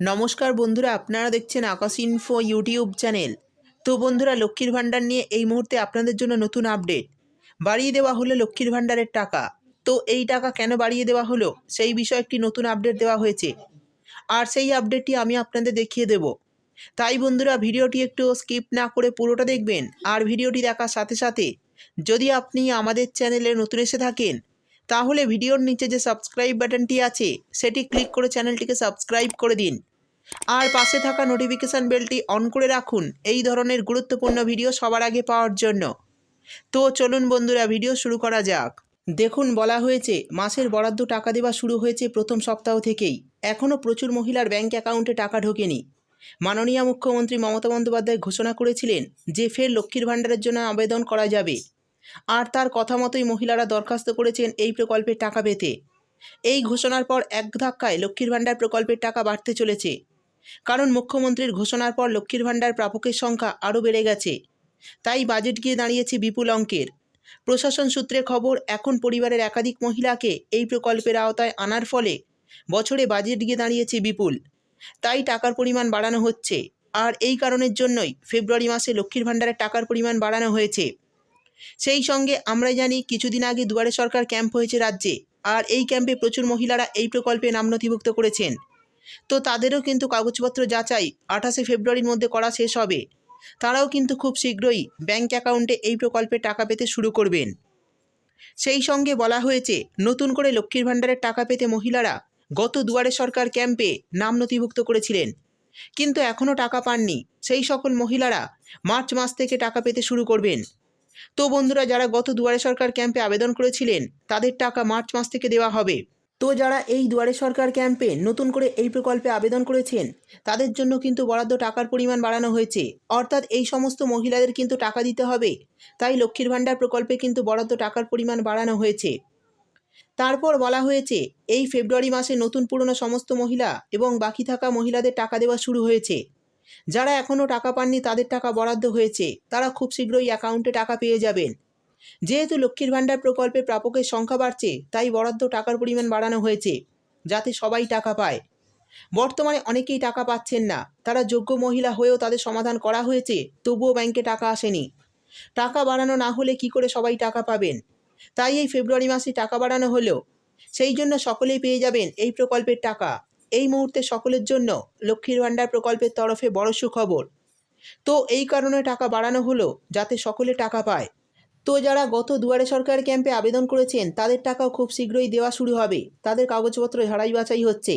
নমস্কার বন্ধুরা, আপনারা দেখছেন আকাশ ইনফো ইউটিউব চ্যানেল তো বন্ধুরা, লক্ষ্মীর ভাণ্ডার নিয়ে এই মুহূর্তে আপনাদের জন্য নতুন আপডেট বাড়িয়ে দেওয়া হলো লক্ষ্মীর ভাণ্ডারের টাকা। তো এই টাকা কেন বাড়িয়ে দেওয়া হলো? সেই বিষয়ে একটি নতুন আপডেট দেওয়া হয়েছে। আর সেই আপডেটটি আমি আপনাদের দেখিয়ে দেব। তাই বন্ধুরা, ভিডিওটি একটু স্কিপ না করে পুরোটা দেখবেন। আর ভিডিওটি দেখার সাথে সাথে যদি আপনি আমাদের চ্যানেলে নতুন এসে থাকেন, তাহলে ভিডিওর নিচে যে সাবস্ক্রাইব বাটনটি আছে, সেটি ক্লিক করে চ্যানেলটিকে সাবস্ক্রাইব করে দিন। আর পাশে থাকা নোটিফিকেশান বেলটি অন করে রাখুন। এই ধরনের গুরুত্বপূর্ণ ভিডিও সবার আগে পাওয়ার জন্য। তো চলুন বন্ধুরা ভিডিও শুরু করা যাক। দেখুন, বলা হয়েছে, মাসের বরাদ্দ টাকা দেওয়া শুরু হয়েছে প্রথম সপ্তাহ থেকেই। এখনও প্রচুর মহিলার ব্যাঙ্ক অ্যাকাউন্টে টাকা ঢোকেনি। মাননীয় মুখ্যমন্ত্রী মমতা বন্দ্যোপাধ্যায় ঘোষণা করেছিলেন যে ফের লক্ষ্মীর ভাণ্ডারের জন্য আবেদন করা যাবে। আর তার কথা মতোই মহিলারা দরখাস্ত করেছেন এই প্রকল্পের টাকা পেতে। এই ঘোষণার পর এক ধাক্কায় লক্ষ্মীর ভাণ্ডার প্রকল্পের টাকা বাড়তে চলেছে। কারণ মুখ্যমন্ত্রীর ঘোষণার পর লক্ষ্মীর ভাণ্ডার প্রাপকের সংখ্যা আরও বেড়ে গেছে। তাই বাজেট গিয়ে দাঁড়িয়েছে বিপুল অঙ্কের। প্রশাসন সূত্রে খবর, এখন পরিবারের একাধিক মহিলাকে এই প্রকল্পের আওতায় আনার ফলে বছরে বাজেট গিয়ে দাঁড়িয়েছে বিপুল। তাই টাকার পরিমাণ বাড়ানো হচ্ছে। আর এই কারণের জন্যই ফেব্রুয়ারি মাসে লক্ষ্মীর ভাণ্ডারের টাকার পরিমাণ বাড়ানো হয়েছে। সেই সঙ্গে আমরা জানি, কিছুদিন আগে দুয়ারে সরকার ক্যাম্প হয়েছে রাজ্যে। আর এই ক্যাম্পে প্রচুর মহিলারা এই প্রকল্পে নাম নথিভুক্ত করেছেন। তো তাদেরও কিন্তু কাগজপত্র যাচাই আঠাশে ফেব্রুয়ারির মধ্যে করা শেষ হবে। তারাও কিন্তু খুব শীঘ্রই ব্যাংক অ্যাকাউন্টে এই প্রকল্পে টাকা পেতে শুরু করবেন। সেই সঙ্গে বলা হয়েছে, নতুন করে লক্ষ্মীর ভাণ্ডারের টাকা পেতে মহিলারা গত দুয়ারে সরকার ক্যাম্পে নাম নথিভুক্ত করেছিলেন। কিন্তু এখনও টাকা পাননি। সেই সকল মহিলারা মার্চ মাস থেকে টাকা পেতে শুরু করবেন। তো বন্ধুরা, যারা গত দুয়ারে সরকার ক্যাম্পে আবেদন করেছিলেন, তাদের টাকা মার্চ মাস থেকে দেওয়া হবে। তো যারা এই দুয়ারে সরকার ক্যাম্পে নতুন করে এই প্রকল্পে আবেদন করেছেন, তাদের জন্য কিন্তু বরাদ্দ টাকার পরিমাণ বাড়ানো হয়েছে। অর্থাৎ এই সমস্ত মহিলাদের কিন্তু টাকা দিতে হবে। তাই লক্ষ্মীর ভাণ্ডার প্রকল্পে কিন্তু বরাদ্দ টাকার পরিমাণ বাড়ানো হয়েছে। তারপর বলা হয়েছে, এই ফেব্রুয়ারি মাসে নতুন পুরনো সমস্ত মহিলা এবং বাকি থাকা মহিলাদের টাকা দেওয়া শুরু হয়েছে। যারা এখনও টাকা পাননি, তাদের টাকা বরাদ্দ হয়েছে। তারা খুব শীঘ্রই অ্যাকাউন্টে টাকা পেয়ে যাবেন। যেহেতু লক্ষ্মীর ভাণ্ডার প্রকল্পে প্রাপকের সংখ্যা বাড়ছে, তাই বরাদ্দ টাকার পরিমাণ বাড়ানো হয়েছে, যাতে সবাই টাকা পায়। বর্তমানে অনেকেই টাকা পাচ্ছেন না। তারা যোগ্য মহিলা হয়েও তাদের সমাধান করা হয়েছে, তবুও ব্যাংকে টাকা আসেনি। টাকা বাড়ানো না হলে কি করে সবাই টাকা পাবেন? তাই এই ফেব্রুয়ারি মাসে টাকা বাড়ানো হলো। সেই জন্য সকলেই পেয়ে যাবেন এই প্রকল্পের টাকা। এই মুহূর্তে সকলের জন্য লক্ষ্মীর ভাণ্ডার প্রকল্পের তরফে বড় সুখবর। তো এই কারণে টাকা বাড়ানো হলো, যাতে সকলে টাকা পায়। তো যারা গত দুয়ারে সরকার ক্যাম্পে আবেদন করেছেন, তাদের টাকাও খুব শীঘ্রই দেওয়া শুরু হবে। তাদের কাগজপত্র ঝাড়াই বাছাই হচ্ছে।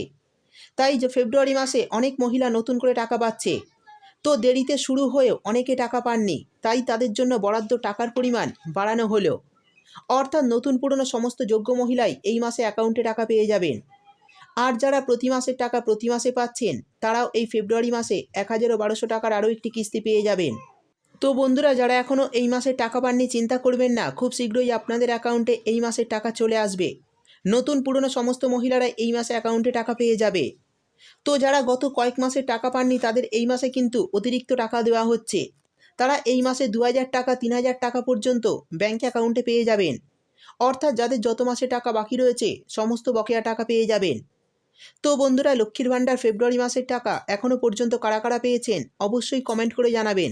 তাই যে ফেব্রুয়ারি মাসে অনেক মহিলা নতুন করে টাকা পাচ্ছে, তো দেরিতে শুরু হয়েও অনেকে টাকা পাননি। তাই তাদের জন্য বরাদ্দ টাকার পরিমাণ বাড়ানো হলো। অর্থাৎ নতুন পুরনো সমস্ত যোগ্য মহিলাই এই মাসে অ্যাকাউন্টে টাকা পেয়ে যাবেন। আর যারা প্রতি মাসের টাকা প্রতি মাসে পাচ্ছেন, তারাও এই ফেব্রুয়ারি মাসে এক হাজারও বারোশো টাকার আরও একটি কিস্তি পেয়ে যাবেন। তো বন্ধুরা, যারা এখনও এই মাসের টাকা পাননি, চিন্তা করবেন না। খুব শীঘ্রই আপনাদের অ্যাকাউন্টে এই মাসের টাকা চলে আসবে। নতুন পুরনো সমস্ত মহিলারা এই মাসে অ্যাকাউন্টে টাকা পেয়ে যাবে। তো যারা গত কয়েক মাসের টাকা পাননি, তাদের এই মাসে কিন্তু অতিরিক্ত টাকা দেওয়া হচ্ছে। তারা এই মাসে দু হাজার টাকা, তিন হাজার টাকা পর্যন্ত ব্যাঙ্ক অ্যাকাউন্টে পেয়ে যাবেন। অর্থাৎ যাদের যত মাসে টাকা বাকি রয়েছে, সমস্ত বকেয়া টাকা পেয়ে যাবেন। তো বন্ধুরা, লক্ষ্মীর ভাণ্ডার ফেব্রুয়ারি মাসের টাকা এখনও পর্যন্ত কারা কারা পেয়েছেন, অবশ্যই কমেন্ট করে জানাবেন।